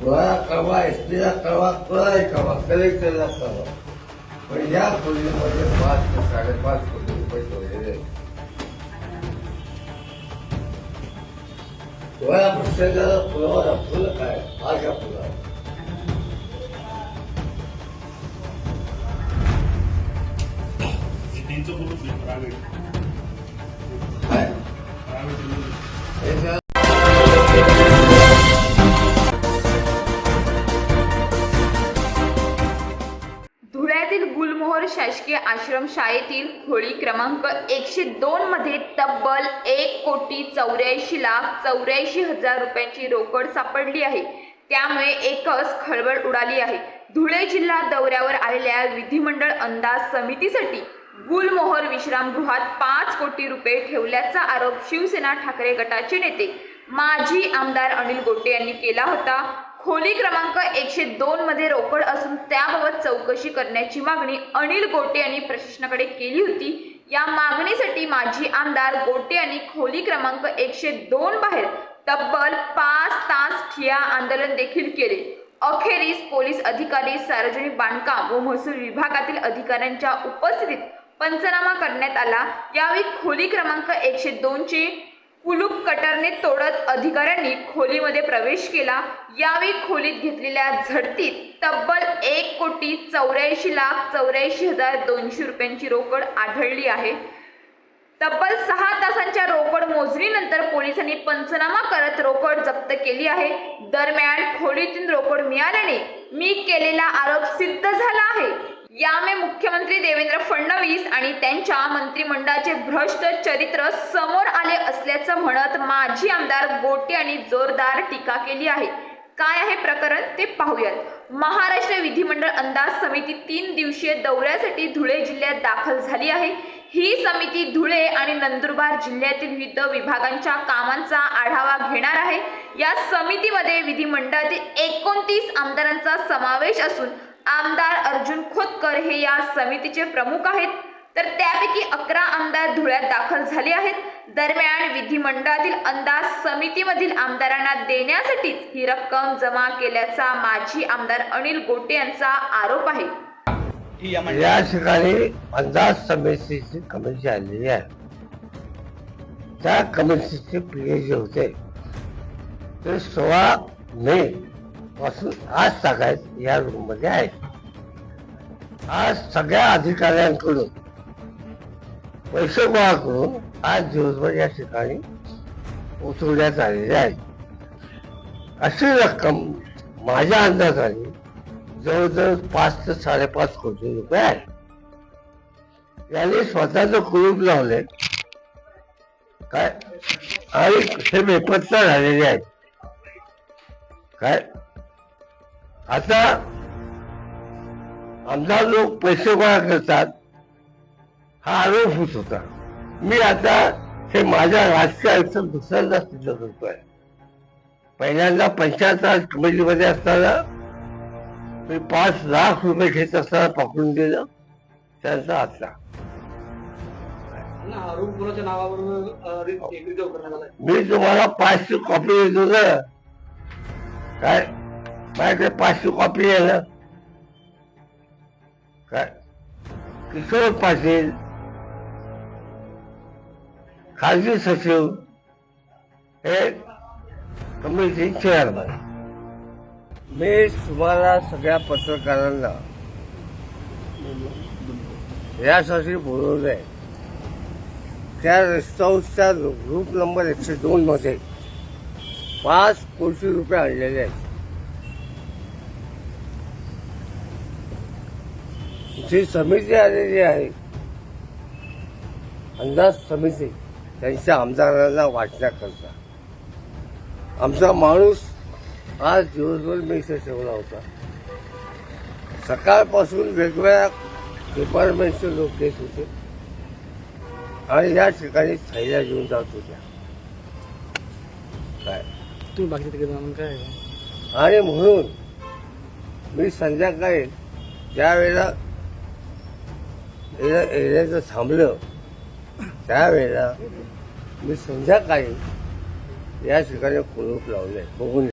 डोळा कळवा एसटीला कळवा कळाय कळवा कलेक्टरला कळवा पण या खोलीमध्ये पाच ते साडेपाच कोटी रुपये ठेवलेले. डोळ्या प्रत्येकाला फुलावर फुलं काय? माझ्या फुलावर त्यांचं बोलत नाही प्रायव्हेट? प्रायव्हेट शासकीय आश्रमशाळेतील खोली क्रमांक एकशे दोनमध्ये तब्बल एक कोटी चौऱ्याऐंशी लाख चौऱ्याऐंशी हजार रुपयांची रोकड सापडली आहे. त्यामुळे एकच खळबळ उडाली आहे. धुळे जिल्हा दौऱ्यावर आलेल्या विधिमंडळ अंदाज समितीसाठी गुलमोहर विश्रामगृहात पाच कोटी रुपये ठेवल्याचा आरोप शिवसेना ठाकरे गटाचे नेते माजी आमदार अनिल गोटे यांनी केला होता. खोली क्रमांक एकशे दोन मध्ये रोकड असून त्याबाबत चौकशी करण्याची मागणी अनिल गोटे यांनी प्रशासनाकडे केली होती. या मागणीसाठी माजी आमदार गोटे यांनी खोली क्रमांक एकशे दोन बाहेर तब्बल पाच तास ठिया आंदोलन देखील केले. अखेरीस पोलीस अधिकारी सार्वजनिक बांधकाम व महसूल विभागातील अधिकाऱ्यांच्या उपस्थितीत पंचनामा करण्यात आला. यावेळी खोली क्रमांक एकशे दोनचे कुलूप कटरने तोडत अधिकाऱ्यांनी खोलीमध्ये प्रवेश केला. यावेळी खोलीत घेतलेल्या झडतीत तब्बल एक कोटी चौऱ्याऐंशी लाख चौऱ्याऐंशी हजार दोनशे रुपयांची रोकड आढळली आहे. तब्बल सहा तासांच्या रोकड मोजणीनंतर पोलिसांनी पंचनामा करत रोकड जप्त केली आहे. दरम्यान खोलीतून रोकड मिळाल्याने मी केलेला आरोप सिद्ध झाला आहे. यामुळे मुख्यमंत्री देवेंद्र फडणवीस आणि त्यांच्या मंत्रिमंडळाचे भ्रष्ट चरित्र समोर आले असल्याचं म्हणत माजी आमदार गोटे यांनी जोरदार टीका केली आहे. काय आहे प्रकरण ते पाहूयात. महाराष्ट्र विधिमंडळ अंदाज समिती तीन दिवसीय दौऱ्यासाठी धुळे जिल्ह्यात दाखल झाली आहे. ही समिती धुळे आणि नंदुरबार जिल्ह्यातील विविध विभागांच्या कामांचा आढावा घेणार आहे. या समितीमध्ये विधिमंडळातील एकोणतीस आमदारांचा समावेश असून आमदार अर्जुन खोतकर हे या समितीचे प्रमुख आहेत. तर त्यापैकी अकरा आमदार धुळ्यात दाखल झाले आहेत. दरम्यान विधिमंडळातील अंदाज समितीमधील आमदारांना देण्यासाठीच ही रक्कम जमा केल्याचा माजी आमदार अनिल गोटे यांचा आरोप आहे. ही या ठिकाणी अंदाज समितीची कमिटी आलेली आहे. त्या कमिटीचे जे होते. ते सोळा मे पासून आज सकाळी या रूममध्ये आहेत आज सगळ्या अधिकाऱ्यांकडून पैसे गोळा करून आज दिवसभर या ठिकाणी उचलण्यात आलेले आहेत अशी रक्कम माझ्या अंदाजाने जवळजवळ पाच ते साडेपाच कोटी रुपये आहे. याने स्वतःच कुलूप लावले. काय आणि हे बेपत्ता झालेले आहेत काय आता आमदार लोक पैसे गोळा करतात हा आरोप होत होता. मी आता हे माझ्या राजकीय आयुष्यात दुसऱ्यांदा सिद्ध करतोय पहिल्यांदा पंचायत कमिटीमध्ये असताना मी पाच लाख रुपये घेत असताना पकडून दिलं त्यांचा आता मी तुम्हाला पाचशे कॉपी देतो काय? माझ्याकडे पाचशे कॉपी आहे ना. काय? किशोर पाटील. खाजगी सचिव. हे कमिटी चेअरमन मी तुम्हाला सगळ्या पत्रकारांना यासाठी बोलवलं आहे त्या रेस्ट हाऊसच्या ग्रुप नंबर एकशे दोनमध्ये पाच कोटी रुपये आणलेले आहेत. जी समिती आलेली आहे. अंदाज समिती त्यांच्या आमदारांना वाटण्याकरता आमचा माणूस आज दिवसभर मी इथे ठेवला होता. सकाळपासून वेगवेगळ्या डिपार्टमेंटचे लोक येत होते. आणि या ठिकाणी थैल्या घेऊन जात होत्या. काय? तुम्ही बाकी तिकडे काय? आणि म्हणून मी संध्याकाळी ज्या वेळेला एरियाचं थांबलं त्यावेळेला मी संध्याकाळी या ठिकाणी कुलूप लावले बघून